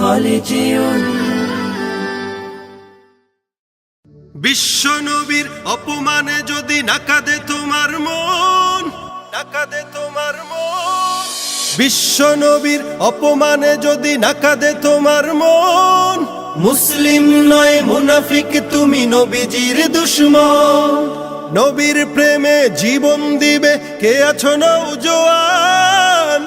হলে যেও বিশ্ব নবীর অপমানে যদি নাকাদে তোমার মন নাকাদে তোমার মন। বিশ্ব নবীর অপমানে যদি নাকাদে তোমার মন, মুসলিম নয়, মুনাফিক তুমি নবীজির দুশ্মন। নবীর প্রেমে জীবন দিবে কে আছো নৌজোয়ান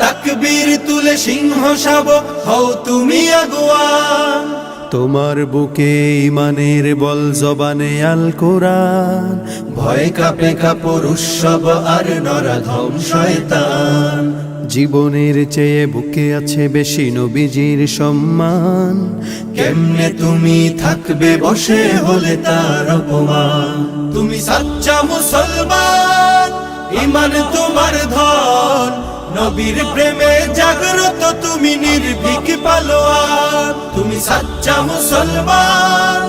তাকবীর তুলে সিংহ শাবক হও তুমি আগুয়ান তোমার বুকে ইমানের বল জবানে আল কোরআন। ভয় কাপে কাপড় উৎসব আর নরাধম শয়তান। জীবনের চেয়ে বুকে আছে বেশি নবীজির সম্মান। কেমনে তুমি থাকবে বসে হলে তার অপমান? তুমি সাচ্চা মুসলমান ইমান তোমার ধন। নবীর প্রেমে জাগ্রত তুমি নির্ভীক পালোয়ান। তুমি সাচ্চা মুসলমান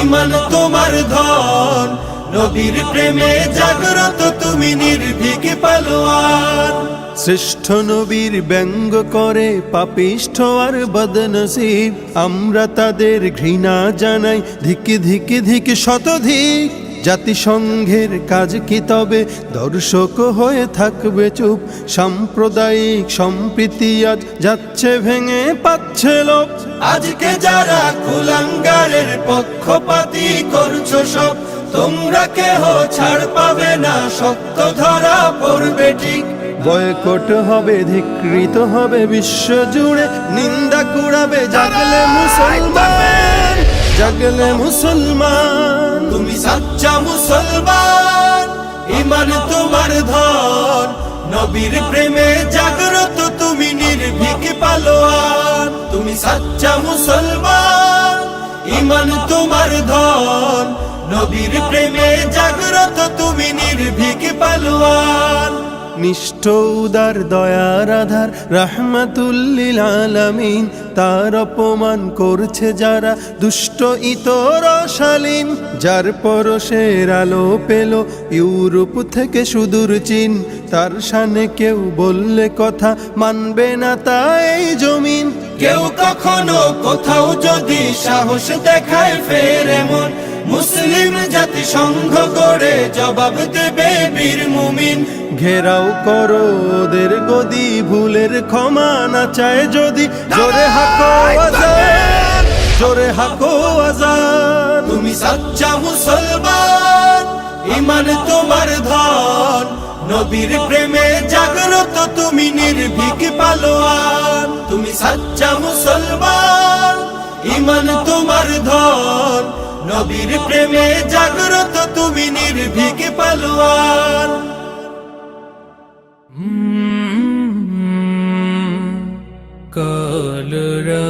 ইমান তোমার ধন। নবীর প্রেমে জাগ্রত তুমি নির্ভীক পালোয়ান। শ্রেষ্ঠ নবীর ব্যঙ্গ করে পাপিষ্ঠ আর বদনসিব। আমরা তাদের ঘৃণা জানাই ধিকে ধিকে ধিকে শতধিক। জাতিসংঘের কাজ কি তবে? দর্শক হয়ে থাকবে চুপ। সাম্প্রদায়িক সম্প্রীতি আজ যাচ্ছে ভেঙে পাচ্ছে লোক আজকে যারা কুলাঙ্গারের পক্ষপাতি করছ সব তোমরা কেহ ছাড় পাবে না সত্য ধরা পড়বে ঠিক। বয়কট হবে ধিকৃত হবে বিশ্ব জুড়ে নিন্দা কুড়াবে। জাগলে মুসলমান জাগলে মুসলমান। সাচ্চা মুসলমান ইমান তোমার ধন, নবীর প্রেমে জাগ্রত তুমি নির্ভীক পালোয়ান। তুমি সাচ্চা মুসলমান ইমান তোমার ধন, নবীর প্রেমে জাগ্রত তুমি নির্ভীক পালোয়ান। নিষ্ঠ উদার দয়ার আধার, রাহমাতুল্লিল আলামিন। তার অপমান করছে যারা দুষ্ট, ইতর শালীন যার পরশের আলো পেল ইউরোপ থেকে সুদূর চীন। তার সানে কেউ বললে কথা মানবে না তাই জমিন। কেউ কখনো কোথাও যদি সাহস দেখায় ফের এমন। মুসলিম জাতি সংঘ করে জবাব দেবে বীর মুমিন। ঘেরাও করো ওদের গদি ভুলের ক্ষমা না চায় যদি। জোরে হাকো আজান জোরে হাকো আজান। তুমি সাচ্চা মুসলমান ইমান তোমার ধন। নবীর প্রেমে জাগ্রত তুমি নির্ভীক পালোয়ান। তুমি সাচ্চা মুসলমান ইমান তোমার ধন। নবীর প্রেমে জাগ্রত তুমি নির্ভীক পালোয়ান। কলরা